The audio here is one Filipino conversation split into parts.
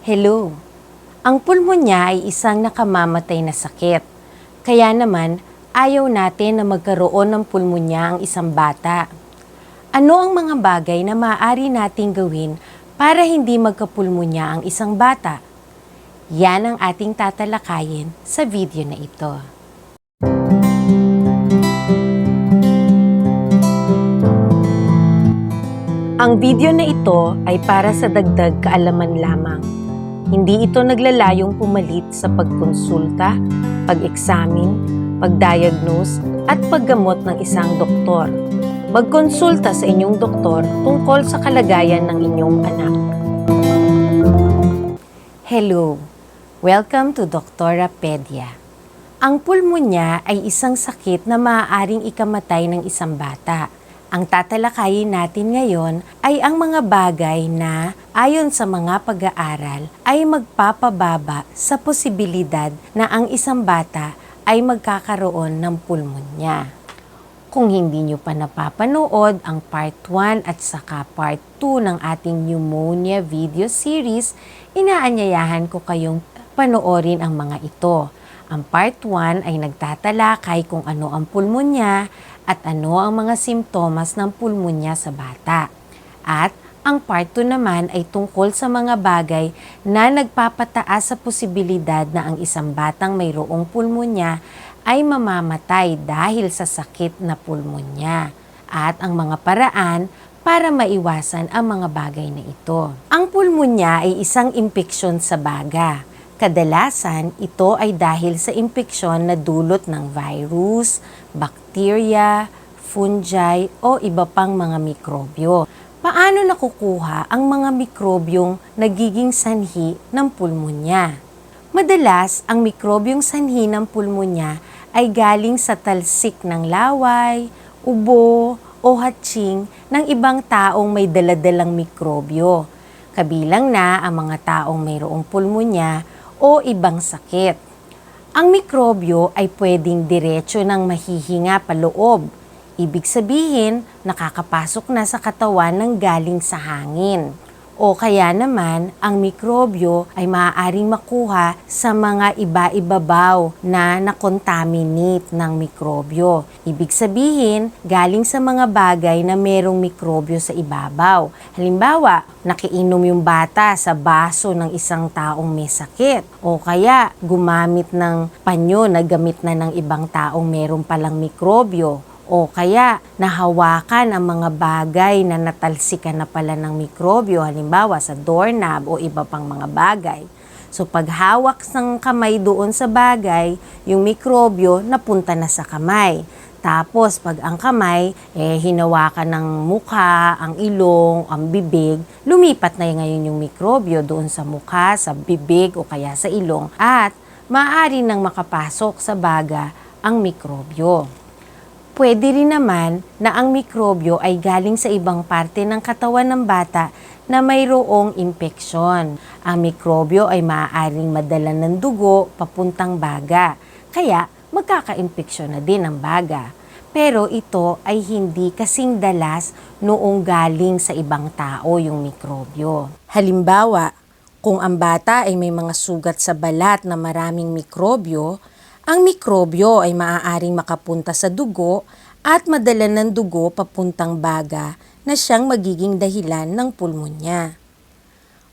Hello. Ang pulmonya ay isang nakamamatay na sakit. Kaya naman, ayaw natin na magkaroon ng pulmonya ang isang bata. Ano ang mga bagay na maaari nating gawin para hindi magkapulmonya ang isang bata? Yan ang ating tatalakayin sa video na ito. Ang video na ito ay para sa dagdag kaalaman lamang. Hindi ito naglalayong pumalit sa pagkonsulta, pag-examine, pag-diagnose at paggamot ng isang doktor. Magkonsulta sa inyong doktor tungkol sa kalagayan ng inyong anak. Hello! Welcome to Doktora Pedia. Ang pulmonya ay isang sakit na maaaring ikamatay ng isang bata. Ang tatalakayin natin ngayon ay ang mga bagay na ayon sa mga pag-aaral ay magpapababa sa posibilidad na ang isang bata ay magkakaroon ng pulmonya. Kung hindi nyo pa napapanood ang part 1 at saka part 2 ng ating pneumonia video series, inaanyayahan ko kayong panoorin ang mga ito. Ang part 1 ay nagtatalakay kung ano ang pulmonya at ano ang mga simptomas ng pulmonya sa bata. At ang part 2 naman ay tungkol sa mga bagay na nagpapataas sa posibilidad na ang isang batang mayroong pulmonya ay mamamatay dahil sa sakit na pulmonya at ang mga paraan para maiwasan ang mga bagay na ito. Ang pulmonya ay isang impeksyon sa baga. Kadalasan, ito ay dahil sa impeksyon na dulot ng virus, bacteria, fungi o iba pang mga mikrobyo. Paano nakukuha ang mga mikrobyong nagiging sanhi ng pulmonya? Madalas, ang mikrobyong sanhi ng pulmonya ay galing sa talsik ng laway, ubo o hatching ng ibang taong may daladalang mikrobyo. Kabilang na ang mga taong mayroong pulmonya o ibang sakit. Ang mikrobyo ay pwedeng diretso ng mahihinga paloob. Ibig sabihin, nakakapasok na sa katawan ng galing sa hangin. O kaya naman, ang mikrobyo ay maaaring makuha sa mga iba-ibabaw na nakontaminate ng mikrobyo. Ibig sabihin, galing sa mga bagay na merong mikrobyo sa ibabaw. Halimbawa, nakiinom yung bata sa baso ng isang taong may sakit. O kaya, gumamit ng panyo na gamit na ng ibang taong merong palang mikrobyo o kaya nahawakan ang mga bagay na natalsikan na pala ng mikrobyo, halimbawa sa doorknob o iba pang mga bagay. So paghawak ng kamay doon sa bagay, yung mikrobyo napunta na sa kamay. Tapos pag ang kamay, eh, hinawakan ng mukha, ang ilong, ang bibig, lumipat na ngayon yung mikrobyo doon sa mukha, sa bibig o kaya sa ilong at maaari nang makapasok sa baga ang mikrobyo. Pwede rin naman na ang mikrobyo ay galing sa ibang parte ng katawan ng bata na mayroong impeksyon. Ang mikrobyo ay maaaring madala ng dugo papuntang baga, kaya magkaka-impeksyon na din ang baga. Pero ito ay hindi kasing dalas noong galing sa ibang tao yung mikrobyo. Halimbawa, kung ang bata ay may mga sugat sa balat na maraming mikrobyo, ang mikrobyo ay maaaring makapunta sa dugo at madala ng dugo papuntang baga na siyang magiging dahilan ng pulmonya.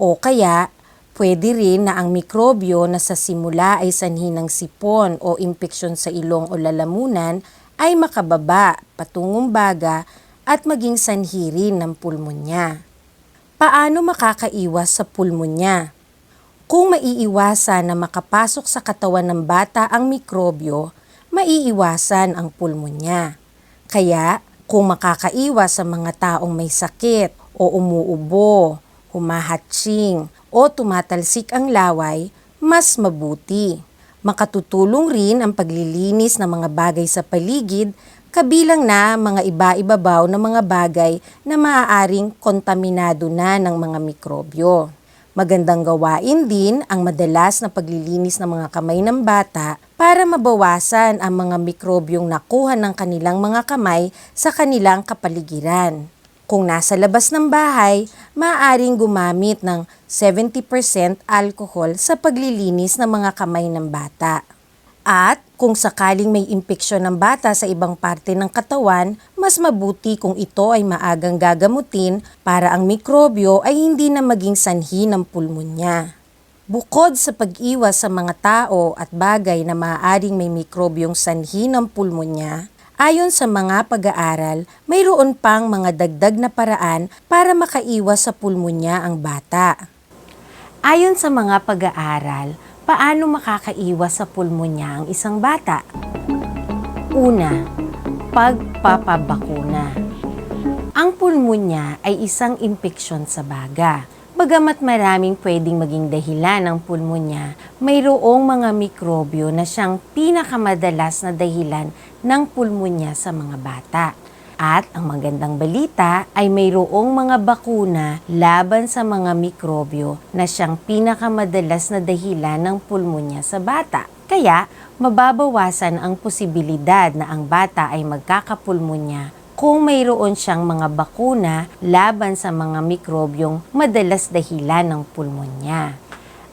O kaya, pwede rin na ang mikrobyo na sa simula ay sanhi ng sipon o impeksyon sa ilong o lalamunan ay makababa patungong baga at maging sanhi rin ng pulmonya. Paano makakaiwas sa pulmonya? Kung maiiwasan na makapasok sa katawan ng bata ang mikrobyo, maiiwasan ang pulmonya. Kaya, kung makakaiwas sa mga taong may sakit o umuubo, humahatching o tumatalsik ang laway, mas mabuti. Makatutulong rin ang paglilinis ng mga bagay sa paligid kabilang na mga iba-ibabaw na mga bagay na maaaring kontaminado na ng mga mikrobyo. Magandang gawain din ang madalas na paglilinis ng mga kamay ng bata para mabawasan ang mga mikrobyong nakuha ng kanilang mga kamay sa kanilang kapaligiran. Kung nasa labas ng bahay, maaaring gumamit ng 70% alcohol sa paglilinis ng mga kamay ng bata. At kung sakaling may impeksyon ng bata sa ibang parte ng katawan, mas mabuti kung ito ay maagang gagamutin para ang mikrobyo ay hindi na maging sanhi ng pulmonya. Bukod sa pag-iwas sa mga tao at bagay na maaaring may mikrobyong sanhi ng pulmonya, ayon sa mga pag-aaral, mayroon pang mga dagdag na paraan para makaiwas sa pulmonya ang bata. Ayon sa mga pag-aaral, paano makakaiwas sa pulmonya ang isang bata? Una, pagpapabakuna. Ang pulmonya ay isang impeksyon sa baga. Bagamat maraming pwedeng maging dahilan ng pulmonya, mayroong mga mikrobyo na siyang pinakamadalas na dahilan ng pulmonya sa mga bata. At ang magandang balita ay mayroong mga bakuna laban sa mga mikrobyo na siyang pinakamadalas na dahilan ng pulmonya sa bata. Kaya, mababawasan ang posibilidad na ang bata ay magkakapulmonya kung mayroon siyang mga bakuna laban sa mga mikrobyong madalas dahilan ng pulmonya.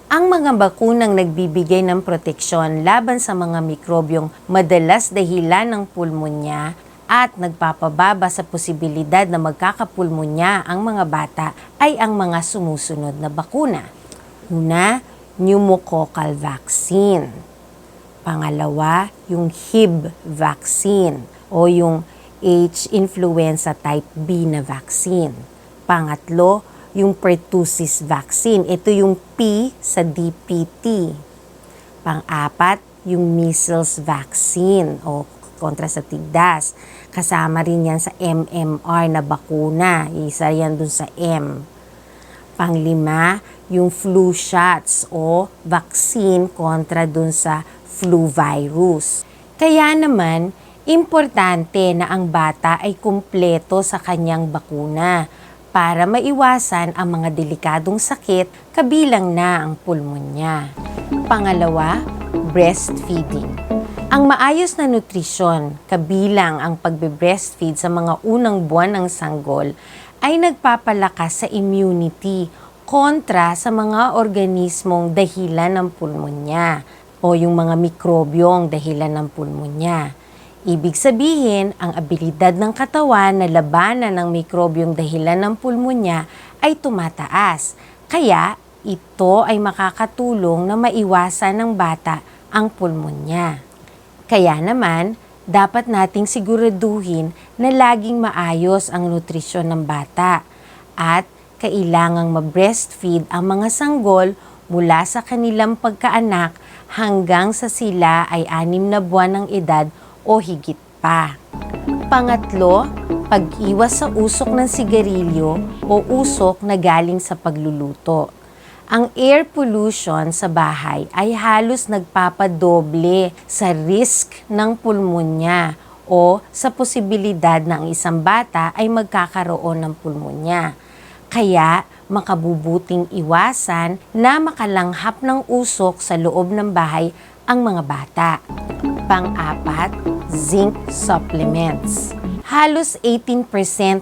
Ang mga bakunang nagbibigay ng proteksyon laban sa mga mikrobyong madalas dahilan ng pulmonya at nagpapababa sa posibilidad na magkakapulmonya ang mga bata ay ang mga sumusunod na bakuna. Una, pneumococcal vaccine. Pangalawa, yung Hib vaccine o yung H influenza type B na vaccine. Pangatlo, yung pertussis vaccine. Ito yung P sa DPT. Pang-apat, yung measles vaccine o kontra sa tigdas. Kasama rin yan sa MMR na bakuna. Isa yan dun sa M. Panglima, yung flu shots o vaccine kontra dun sa flu virus. Kaya naman, importante na ang bata ay kumpleto sa kanyang bakuna para maiwasan ang mga delikadong sakit kabilang na ang pulmonya. Pangalawa, breastfeeding. Ang maayos na nutrisyon, kabilang ang pagbe-breastfeed sa mga unang buwan ng sanggol, ay nagpapalakas sa immunity kontra sa mga organismong dahilan ng pulmonya o yung mga mikrobyong dahilan ng pulmonya. Ibig sabihin, ang abilidad ng katawan na labanan ng mikrobyong dahilan ng pulmonya ay tumataas. Kaya, ito ay makakatulong na maiwasan ng bata ang pulmonya. Kaya naman, dapat nating siguraduhin na laging maayos ang nutrisyon ng bata at kailangang ma-breastfeed ang mga sanggol mula sa kanilang pagkaanak hanggang sa sila ay anim na buwan ng edad o higit pa. Pangatlo, pag-iwas sa usok ng sigarilyo o usok na galing sa pagluluto. Ang air pollution sa bahay ay halos nagpapadoble sa risk ng pulmonya o sa posibilidad na ang isang bata ay magkakaroon ng pulmonya. Kaya makabubuting iwasan na makalanghap ng usok sa loob ng bahay ang mga bata. Pang-apat, zinc supplements. Halos 18%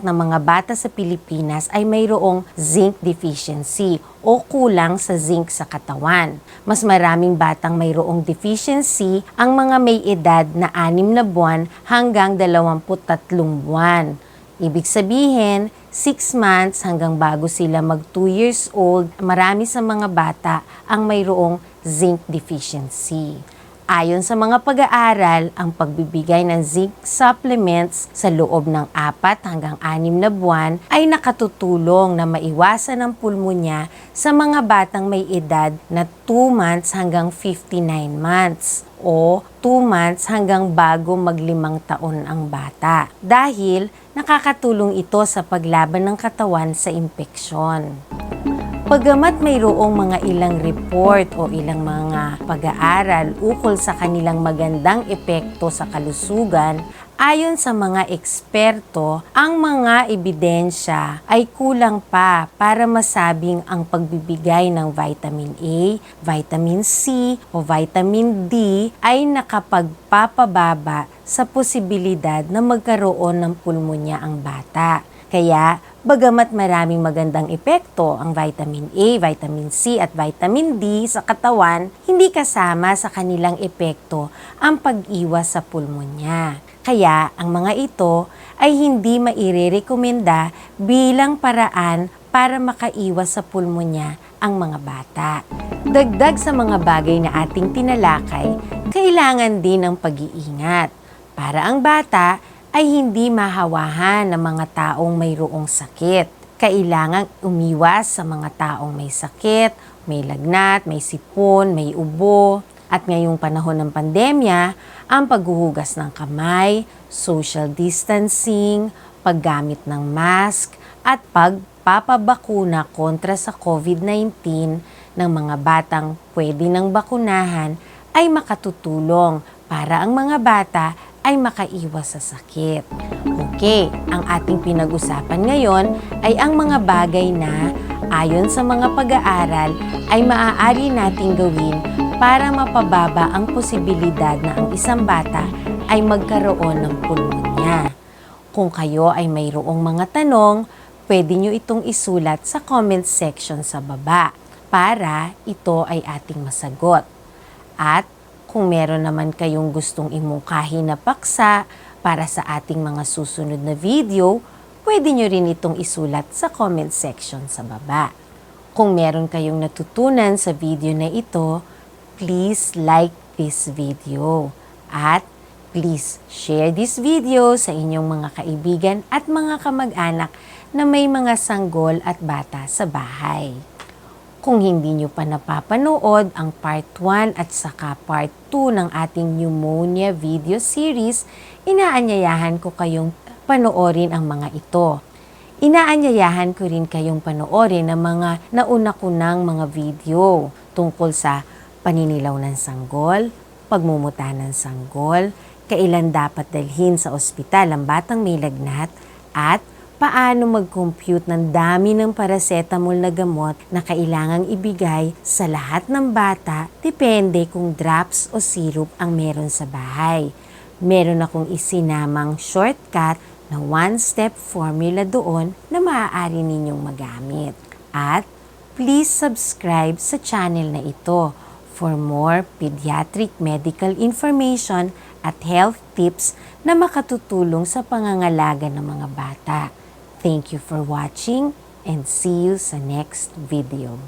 ng mga bata sa Pilipinas ay mayroong zinc deficiency o kulang sa zinc sa katawan. Mas maraming batang mayroong deficiency ang mga may edad na 6 na buwan hanggang 23 buwan. Ibig sabihin, 6 months hanggang bago sila mag 2 years old, marami sa mga bata ang mayroong zinc deficiency. Ayon sa mga pag-aaral, ang pagbibigay ng zinc supplements sa loob ng 4 hanggang 6 na buwan ay nakatutulong na maiwasan ang pulmonya sa mga batang may edad na 2 months hanggang 59 months o 2 months hanggang bago maglimang taon ang bata dahil nakakatulong ito sa paglaban ng katawan sa impeksyon. Pagamat mayroong mga ilang report o ilang mga pag-aaral ukol sa kanilang magandang epekto sa kalusugan, ayon sa mga eksperto, ang mga ebidensya ay kulang pa para masabing ang pagbibigay ng vitamin A, vitamin C o vitamin D ay nakapagpapababa sa posibilidad na magkaroon ng pulmonya ang bata. Kaya, bagamat maraming magandang epekto ang vitamin A, vitamin C at vitamin D sa katawan, hindi kasama sa kanilang epekto ang pag-iwas sa pulmonya. Kaya, ang mga ito ay hindi mairerekomenda bilang paraan para makaiwas sa pulmonya ang mga bata. Dagdag sa mga bagay na ating tinalakay, kailangan din ng pag-iingat para ang bata ay hindi mahawahan ng mga taong mayroong sakit. Kailangang umiwas sa mga taong may sakit, may lagnat, may sipon, may ubo. At ngayong panahon ng pandemya, ang paghuhugas ng kamay, social distancing, paggamit ng mask, at pagpapabakuna kontra sa COVID-19 ng mga batang pwede ng bakunahan ay makatutulong para ang mga bata ay makaiwas sa sakit. Okay, ang ating pinag-usapan ngayon ay ang mga bagay na ayon sa mga pag-aaral ay maaari nating gawin para mapababa ang posibilidad na ang isang bata ay magkaroon ng pulmonya. Kung kayo ay mayroong mga tanong, pwede nyo itong isulat sa comment section sa baba para ito ay ating masagot. At kung meron naman kayong gustong imungkahi na paksa para sa ating mga susunod na video, pwede nyo rin itong isulat sa comment section sa baba. Kung meron kayong natutunan sa video na ito, please like this video. At please share this video sa inyong mga kaibigan at mga kamag-anak na may mga sanggol at bata sa bahay. Kung hindi nyo pa napapanood ang part 1 at saka part 2 ng ating pneumonia video series, inaanyayahan ko kayong panoorin ang mga ito. Inaanyayahan ko rin kayong panoorin ang mga nauna ko ng mga video tungkol sa paninilaw ng sanggol, pagmumuta ng sanggol, kailan dapat dalhin sa ospital ang batang may lagnat, at paano mag-compute ng dami ng paracetamol na gamot na kailangang ibigay sa lahat ng bata depende kung drops o syrup ang meron sa bahay. Meron akong isinamang shortcut na one-step formula doon na maaari ninyong magamit. At please subscribe sa channel na ito for more pediatric medical information at health tips na makatutulong sa pangangalaga ng mga bata. Thank you for watching and see you sa next video.